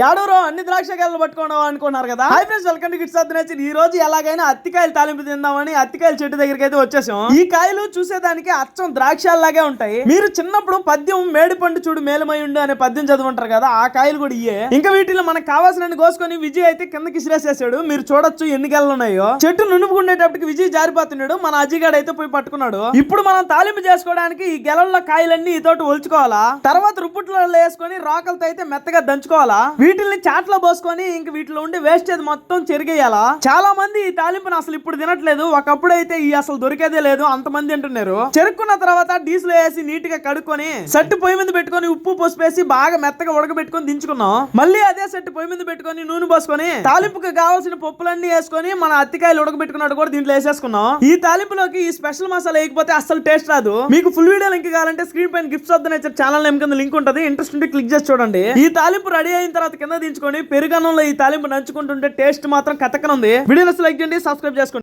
యాడూరో అన్ని ద్రాక్ష కాయలు పట్టుకోవడం అనుకున్నారు కదా? Hi friends welcome to kits నచ్చి ఈ రోజు ఎలాగైనా అత్తికాయలు తాలింపు తిందామని అత్తికాయల చెట్టు దగ్గరికి అయితే వచ్చేసాం. ఈ కాయలు చూసేదానికి అచ్చం ద్రాక్షలాగే ఉంటాయి. మీరు చిన్నప్పుడు పద్యం మేడి పండు చూడు మేలుమై ఉండు అనే పద్యం చదువుంటారు కదా ఆ కాయలు కూడా ఇయ్యే. ఇంకా వీటిలో మనకు కావాల్సిన కోసుకొని విజయ్ అయితే కిందకి ఇసిరేసేసాడు మీరు చూడొచ్చు ఎన్ని కాయలు ఉన్నాయో. చెట్టు నునుపుకునేటప్పటికి విజయ్ జారిపోతున్నాడు. మన అజిగాడు అయితే పోయి పట్టుకున్నాడు. ఇప్పుడు మనం తాలింపు చేసుకోవడానికి ఈ గెలల్లో కాయలన్నీ ఇతోటి ఒలుచుకోవాలా? తర్వాత రుప్పుట్లో వేసుకొని రాకలతో అయితే మెత్తగా దంచుకోవాలా? వీటిల్ని చాట్లో పోసుకొని ఇంక వీటిలో ఉండి వేస్టేజ్ మొత్తం చెరిగేయాలా? చాలా మంది ఈ తాలింపును అసలు ఇప్పుడు తినట్లేదు. ఒకప్పుడైతే ఈ అసలు దొరికేదే లేదు. అంతమంది అంటున్నారు. చెరుక్కున్న తర్వాత డీజిల్ వేసి నీట్గా కడుక్కొని సెట్టు పొయ్యి మీద పెట్టుకొని ఉప్పు పసుపు బాగా మెత్తగా ఉడకబెట్టుకొని దించుకున్నాం. మళ్ళీ అదే సెట్టు పొయ్యి మీద పెట్టుకొని నూనె పోసుకొని తాలింపుకి కావాల్సిన పప్పులన్నీ వేసుకొని మన అత్తికాయలు ఉడకబెట్టుకున్నట్టు కూడా దీంట్లో వేసేసుకున్నాం. ఈ తాలింపులోకి ఈ స్పెషల్ మసాలా వేయకపోతే అసలు టేస్ట్ రాదు. మీకు ఫుల్ వీడియో లింక్ కావాలంటే స్క్రీన్ పైన గిఫ్ట్స్ వద్ద నేచర్ ఛానల్ నేమ్ కింద లింక్ ఉంటుంది. ఇంట్రెస్ట్ ఉంటే క్లిక్ చేసి చూడండి. ఈ తాలింపు రెడీ అయిన తర్వాత కింద దించుకొని పెరుగన్నంలో ఈ తాలింపు నంచుకుంటుంటే టేస్ట్ మాత్రం కథకనుంది. వీడియోస్ లైక్ చేయండి సబ్స్క్రైబ్ చేసుకోండి.